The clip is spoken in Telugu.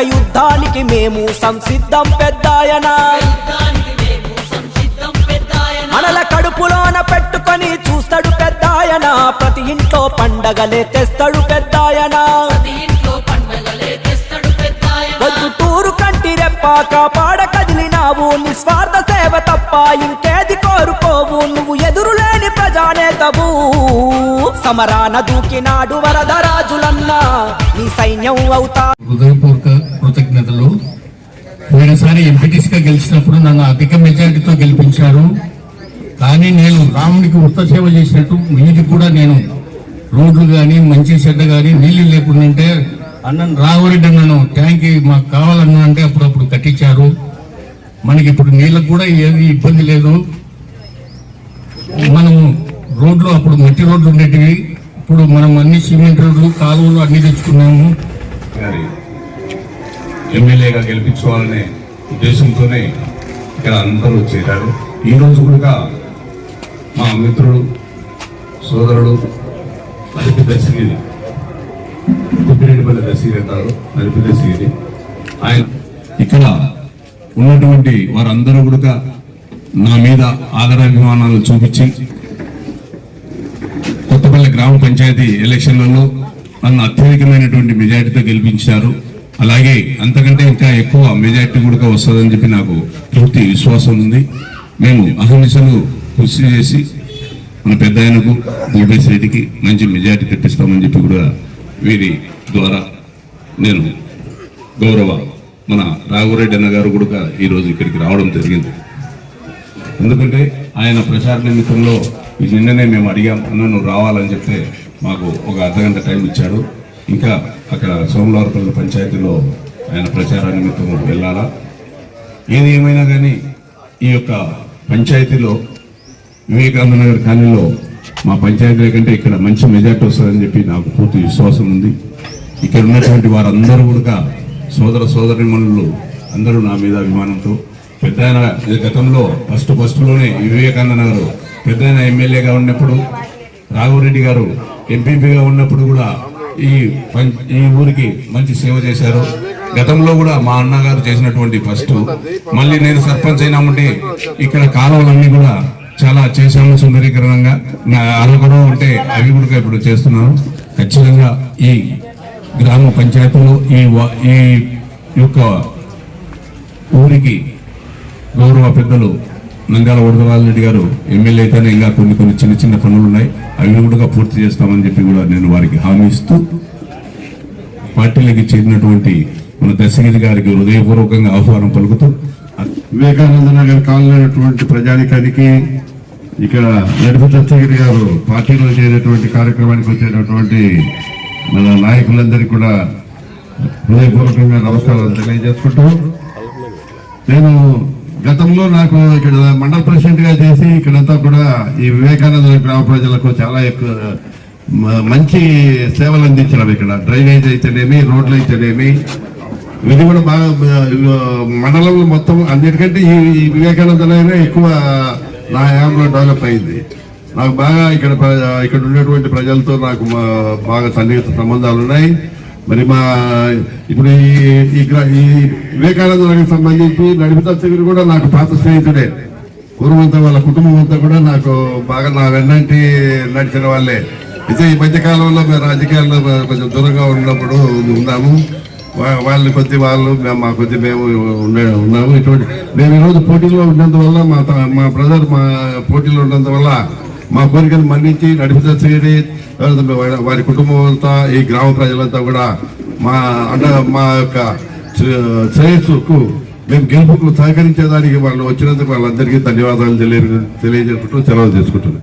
యుద్ధానికి మేము సంసిద్ధం పెద్దాయనా. మనల కడుపులోన పెట్టుకొని చూస్తాడు పెద్దాయన. ప్రతి ఇంట్లో పండగలే తెస్తాడు పెద్దాయన. తూరు కంటి రెప్ప కాపాడ కదిలినావు. నిస్వార్థ సేవ తప్ప ఇంకేది కోరుకోవు. నువ్వు ఎదురులేని ప్రజానేతవు. సమరాన దూకినాడు వరదరాజులన్నా. నీ సైన్యం అవుతా కృతజ్ఞతలు పోయినసారి ఎంపీటీసీగా గెలిచినప్పుడు నన్ను అధిక మెజారిటీతో గెలిపించారు. కానీ నేను రామునికి ఉత్త సేవ చేసినట్టు మీది కూడా నేను రోడ్లు కానీ మంచి చెడ్డ కానీ నీళ్ళు లేకుండా ఉంటే అన్నను అన్నను ట్యాంక్ మాకు కావాలన్నా అంటే అప్పుడప్పుడు కట్టించారు. మనకి ఇప్పుడు నీళ్ళకు కూడా ఏది ఇబ్బంది లేదు. మనము రోడ్లు అప్పుడు మట్టి రోడ్లు ఉండేటివి. ఇప్పుడు మనం అన్ని సిమెంట్ రోడ్లు కాలువలు అన్ని తెచ్చుకున్నాము. ఎమ్మెల్యేగా గెలిపించుకోవాలనే ఉద్దేశంతోనే ఇక్కడ అందరూ చేరారు. ఈ రోజు కూడా మా మిత్రుడు సోదరుడు నడిపి దశగిరి కుప్పిరెడ్డిపల్లి దశగిరి అంటారు. నడిపి దశగిరి ఆయన ఇక్కడ ఉన్నటువంటి వారందరూ కూడా నా మీద ఆదరాభిమానాలు చూపించి కొత్తపల్లి గ్రామ పంచాయతీ ఎలక్షన్లలో నన్ను అత్యధికమైనటువంటి మెజార్టీతో గెలిపించారు. అలాగే అంతకంటే ఇంకా ఎక్కువ మెజార్టీ కూడా వస్తుందని చెప్పి నాకు పూర్తి విశ్వాసం ఉంది. మేము అహర్నిశలు కృషి చేసి మన పెద్ద ఆయనకు ఓబీసీ రెడ్డికి మంచి మెజార్టీ తెప్పిస్తామని చెప్పి కూడా వీరి ద్వారా నేను గౌరవ మన రాఘురెడ్డి అన్న గారు కూడా ఈరోజు ఇక్కడికి రావడం జరిగింది. ఎందుకంటే ఆయన ప్రచార నిమిత్తంలో ఈ నిన్ననే మేము అడిగాం అన్న నువ్వు రావాలని చెప్తే మాకు ఒక అర్ధగంట టైం ఇచ్చాడు ఇంకా అక్కడ సోమవారపల్లి పంచాయతీలో ఆయన ప్రచార నిమిత్తం వెళ్ళాలా? ఏది ఏమైనా కానీ ఈ యొక్క పంచాయతీలో వివేకానందనగర్ కాలనీలో మా పంచాయతీ కంటే ఇక్కడ మంచి మెజార్టీ వస్తుందని చెప్పి నాకు పూర్తి విశ్వాసం ఉంది. ఇక్కడ ఉన్నటువంటి వారందరూ కూడా సోదర సోదరిమణులు అందరూ నా మీద అభిమానంతో పెద్ద గతంలో ఫస్ట్ ఫస్ట్లోనే ఈ వివేకానంద నగర్ పెద్ద ఎమ్మెల్యేగా ఉన్నప్పుడు రాఘవరెడ్డి గారు ఎంపీపీగా ఉన్నప్పుడు కూడా ఈ పం- ఈ ఊరికి మంచి సేవ చేశారు. గతంలో కూడా మా అన్నగారు చేసినటువంటి ఫస్ట్. మళ్ళీ నేను సర్పంచ్ అయినామంటే ఇక్కడ కాలువలన్నీ కూడా చాలా చేశాము సుందరీకరణంగా. నా అరగడం ఉంటే అవి కూడా ఇప్పుడు చేస్తున్నాను. ఖచ్చితంగా ఈ గ్రామ పంచాయతీలో ఈ ఈ యొక్క ఊరికి గౌరవ పెద్దలు నంద్యాల వరదరాజరెడ్డి గారు ఎమ్మెల్యే అయితేనే ఇంకా కొన్ని కొన్ని చిన్న చిన్న పనులు ఉన్నాయి. అవి కూడా పూర్తి చేస్తామని చెప్పి కూడా నేను వారికి హామీ ఇస్తూ పార్టీలకి చేరినటువంటి మన దశగిరి గారికి హృదయపూర్వకంగా ఆహ్వానం పలుకుతూ వివేకానంద నగర్ కాలనటువంటి ప్రజానికానికి ఇక్కడ నడిపి దత్తగిరి గారు పార్టీలో చేరేటువంటి కార్యక్రమానికి వచ్చేటటువంటి మన నాయకులందరికీ కూడా హృదయపూర్వకంగా నమస్కారాలు తెలియజేసుకుంటూ నేను గతంలో నాకు ఇక్కడ మండల ప్రెసిడెంట్గా చేసి ఇక్కడంతా కూడా ఈ వివేకానంద గ్రామ ప్రజలకు చాలా ఎక్కువ మంచి సేవలు అందించడం ఇక్కడ. డ్రైనేజ్ అయితేనేమి రోడ్లు అయితేనేమి. ఇది కూడా బాగా మండలంలో మొత్తం అన్నిటికంటే ఈ ఈ ఎక్కువ నా హయాంలో డెవలప్ అయింది. నాకు బాగా ఇక్కడ ప్ర- ఇక్కడ ఉన్నటువంటి ప్రజలతో నాకు బాగా సన్నిహిత సంబంధాలు ఉన్నాయి. మరి మా ఇప్పుడు ఈ ఈ వివేకానందకి సంబంధించి నడిపిత కూడా నాకు పాత స్నేహితుడే. పూర్వంతా వాళ్ళ కుటుంబం అంతా కూడా నాకు బాగా నా వెన్నంటి నడిచిన వాళ్ళే. అయితే ఈ మధ్యకాలంలో మేము రాజకీయాల్లో కొంచెం దూరంగా ఉన్నప్పుడు ఉన్నాము. వాళ్ళని కొద్ది వాళ్ళు మేము మా కొద్ది మేము ఉండే ఉన్నాము. ఇటువంటి మేము ఈరోజు పోటీలో ఉన్నందువల్ల మా త- మా బ్రదర్ మా పోటీలో ఉన్నందువల్ల మా కోరికను మన్నించి నడిపిత వారి కుటుంబమంతా ఈ గ్రామ ప్రజలంతా కూడా మా అన్న మా యొక్క శ్రేయస్సుకు మేము గెలుపుకు సహకరించేదానికి వాళ్ళు వచ్చినందుకు వాళ్ళందరికీ ధన్యవాదాలు తెలియ తెలియజేసుకుంటూ సెలవు తీసుకుంటున్నాం.